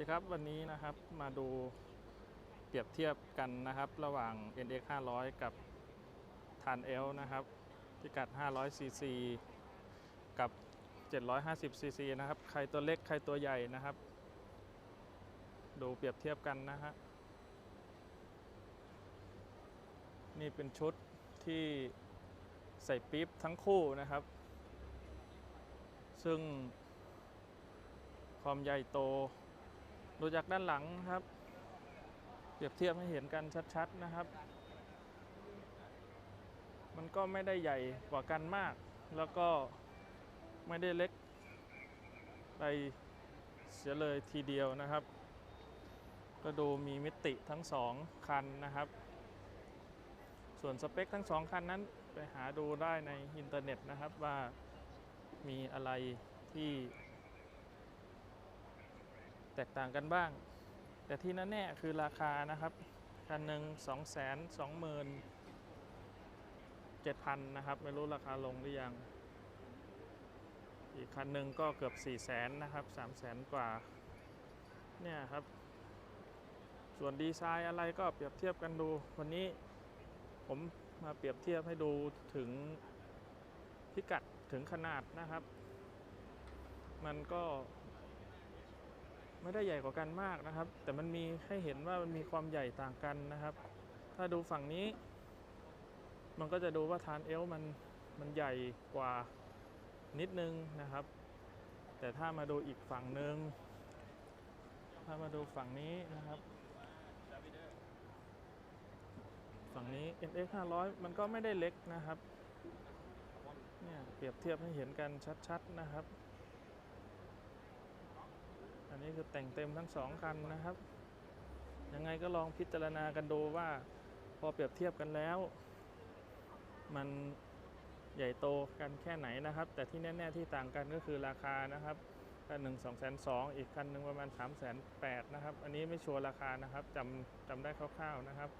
ดีครับ วันนี้นะครับมาดูเปรียบเทียบกันนะครับ ระหว่าง NX 500 กับทานเอลนะครับพิกัด 500ซีซีกับ 750ซีซีนะครับ ใครตัวเล็กใครตัวใหญ่นะครับ ดูเปรียบเทียบกันนะฮะนี่เป็นชุดที่ใส่ปี๊บทั้งคู่นะครับ ซึ่งความใหญ่โต ดูจากด้านหลังครับ เปรียบเทียบให้เห็นกันชัดๆนะครับ มันก็ไม่ได้ใหญ่กว่ากันมาก แล้วก็ไม่ได้เล็กไปเสียเลยทีเดียวนะครับ ก็ดูมีมิติทั้งสองคันนะครับ ส่วนสเปคทั้งสองคันนั้นไปหาดูได้ในอินเทอร์เน็ตนะครับว่ามีอะไรที่ แตกต่างกันบ้าง แต่ที่น่าแน่คือราคานะครับ คันหนึ่ง2 2 7 0 0 0 นะครับ ไม่รู้ราคาลงหรือยัง อีกคันหนึ่งก็เกือบ 4 0 0 0 0 0นะครับ 3 0 0 0 0 0กว่า เนี่ยครับ ส่วนดีไซน์อะไรก็เปรียบเทียบกันดู วันนี้ผมมาเปรียบเทียบให้ดูถึงพิกัดถึงขนาดนะครับ มันก็ ไม่ได้ใหญ่กว่ากันมากนะครับ แต่มันมีให้เห็นว่ามันมีความใหญ่ต่างกันนะครับ ถ้าดูฝั่งนี้ มันก็จะดูว่าทานเอลมันมันใหญ่กว่านิดนึงนะครับ แต่ถ้ามาดูอีกฝั่งหนึ่งถ้ามาดูฝั่งนี้นะครับ ฝั่งนี้ NX 500 มันก็ไม่ได้เล็กนะครับเนี่ยเปรียบเทียบให้เห็นกันชัดๆนะครับ นนี้คือแต่งเต็มทั้งสองคันนะครับ ยังไงก็ลองพิจารณากันดูว่าพอเปรียบเทียบกันแล้ว มันใหญ่โตกันแค่ไหนนะครับ แต่ที่แน่ ๆ ที่ต่างกันก็คือราคานะครับคันหนึ่งสองแสนสองอีกคันหนึ่งประมาณสามแสนแปดนะครับ อันนี้ไม่ชัวร์ราคานะครับจำจำได้คร่าวๆนะครับ